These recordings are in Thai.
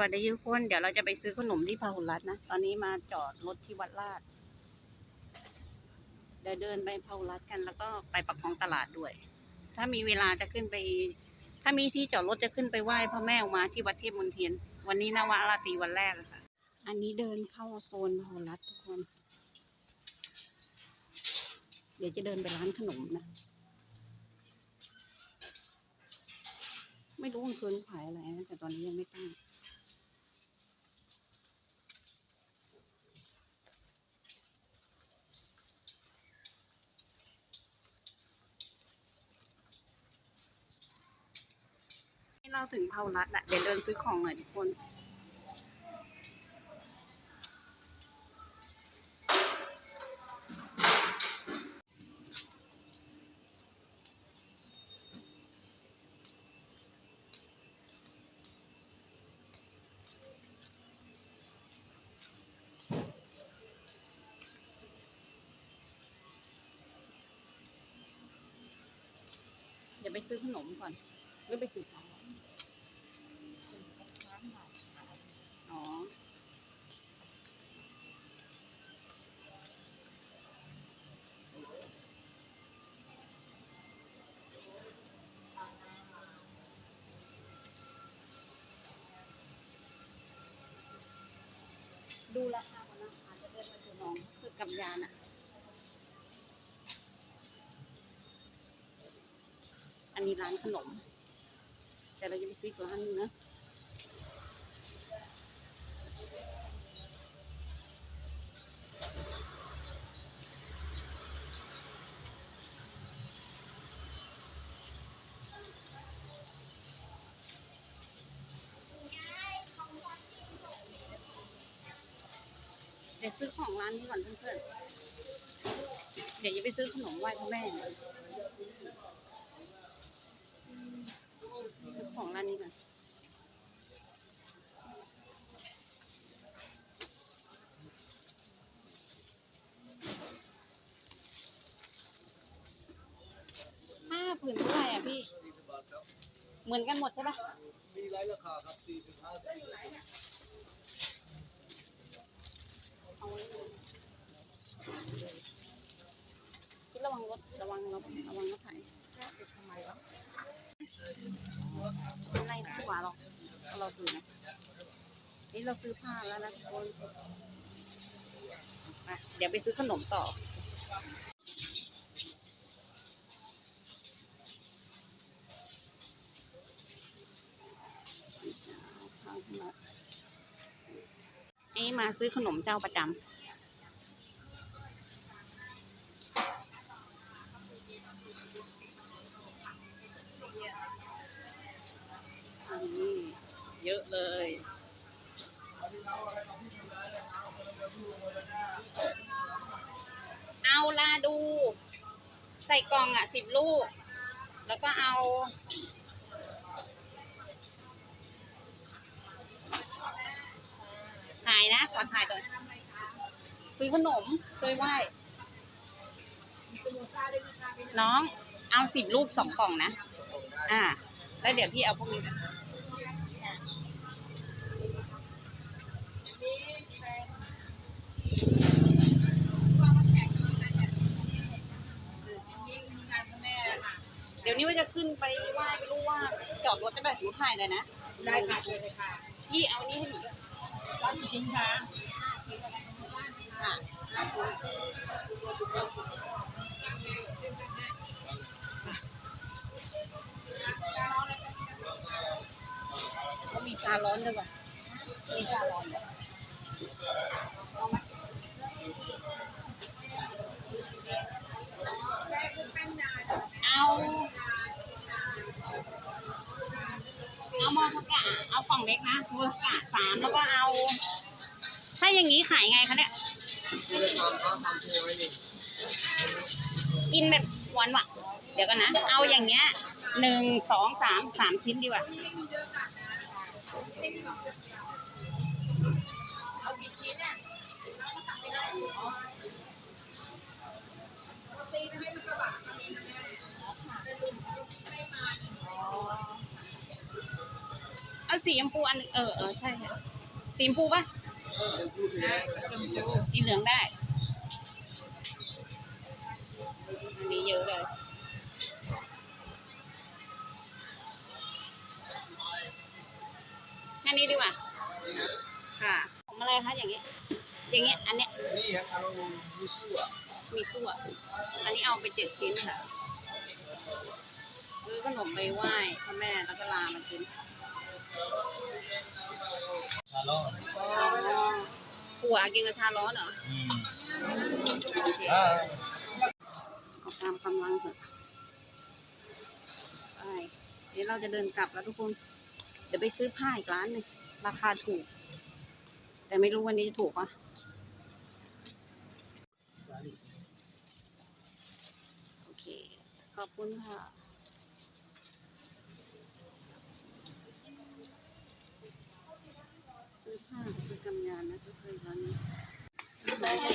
วัสดีทุกคน เดี๋ยวเราจะไปซื้อขนมที่พาหุรัตนะ ตอนนี้มาจอดรถที่วัดลาด เดี๋ยวเดินไปพาหุรัตกัน แล้วก็ไปปักคองตลาดด้วย ถ้ามีเวลาจะขึ้นไป ถ้ามีที่จอดรถจะขึ้นไปไหว้พระแม่อุมาที่วัดเทพมนเทียน วันนี้นวราตรีวันแรกค่ะ อันนี้เดินเข้าโซนพาหุรัตทุกคน เดี๋ยวจะเดินไปร้านขนมนะ ไม่รู้มันคืนขายอะไรนะแต่ตอนนี้ยังไม่ตั้ง ให้เราถึงเผารัดอะเดี๋ยวเดินซื้อของหน่อยทุกคนเดี๋ยวไปซื้อขนมก่อน หรือไปซื้อของอ๋อดูราคาก่อนนะอาจจะเดินไปซื้อน้องซื้อกับยานอะอันนี้ร้านขนม แต่เราจะไปซื้ออีกร้านนึงนะเดี๋ยวซื้อของร้านนี้ก่อนเพื่อนๆ เดี๋ยวจะไปซื้อขนมไหว้พระแม่นะซื้อของ ร้านนี้ก่อนห้าผืนเท่าไหร่อะพี่40บาทครับ เหมือนกันหมดใช่ปะมีหลายราคาครับ45เอาไว้เลยพี่ระวังรถระวังระวังระวังรถไถทำไมวะอะไรที่ หวาหรอกเราซื้อนะนี่เราซื้อผ้าแล้วนะทุกคนเดี๋ยวไปซื้อขนมต่อนี่มาซื้อขนมเจ้าประจำ เลย เอาลาดู ใส่กล่องอะสิบลูก แล้วก็เอาถ่ายนะก่อนถ่ายเลยซื้อขนมช่วยไหว้ น้องเอาสิบลูกสองกล่องนะ อ่า แล้วเดี๋ยวพี่เอาพวกนี้ไปเดี๋ยวนี้ว่าจะ ขึ้นไปไหว้ไม่รู้ว่าจอดรถได้แบบสูถ่ายเลยนะ ได้ค่ะเชิญเลยค่ะ พี่เอานี่ให้หนูด้วยรับกี่ชิ้นคะอะเขามีชาร้อนด้วยป่ะมีชาร้อนด้วยเอาไหมเอา เอามอพกะเอากล่องเล็กนะมอพกะสามแล้วก็เอา ถ้าอย่างนี้ขายไงคะเนี่ยกินแบบหวานหวานเดี๋ยวกันนะ เอาอย่างเงี้ยหนึ่งสองสามสามชิ้นดีกว่าเอากี่ชิ้นอะเรา เป็นลุงไม่มาอ๋อเอาสีชมพูอันหนึงเออเออใช่ค่ะสีชมพูปะเป็นผู้แทนและสีเหลืองสีเหลืองได้ อันนี้เยอะเลย แค่นี้ดีกว่า ค่ะผมอะไรคะอย่างเงี้ยอย่างเงี้ย อันเนี้ย นี่ครับเอามีสู้อะมีสู้อะอันนี้เอาไปเจ็ดชิ้นค่ะซื้อขนมไปไหว้พระแม่แล้วก็ลามาชิ้น ชาลอนผัวกินกระชาร้อนเหรออืมโอเคอ่าเอาตามกำลังเถอะไปเดี๋ยวเราจะเดินกลับแล้วทุกคน เดี๋ยวไปซื้อผ้าอีกร้านหนึ่งราคาถูก แต่ไม่รู้วันนี้จะถูกปะโอเค ขอบคุณค่ะ ซื้อผ้าซื้อกำยานนะทุกคนตอนนี้โอเค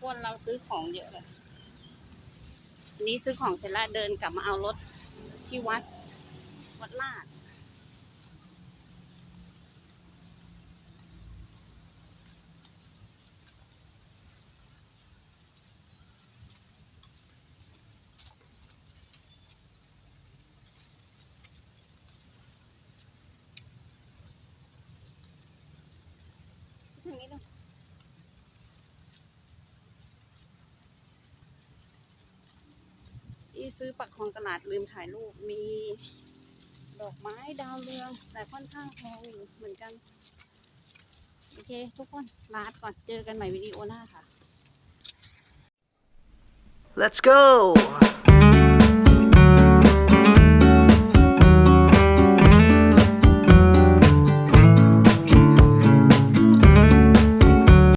คนเราซื้อของเยอะเลยนนี้ซื้อของเสร็จแล้วเดินกลับมาเอารถที่วัด วัดลาด ทางนี้ดูที่ซื้อปักคลองตลาดลืมถ่ายรูปมีดอกไม้ดาวเรือง แต่ค่อนข้างแพงอยู่เหมือนกัน โอเค ทุกคนลาก่อนเจอกันใหม่วิดีโอหน้าค่ะ Let's go!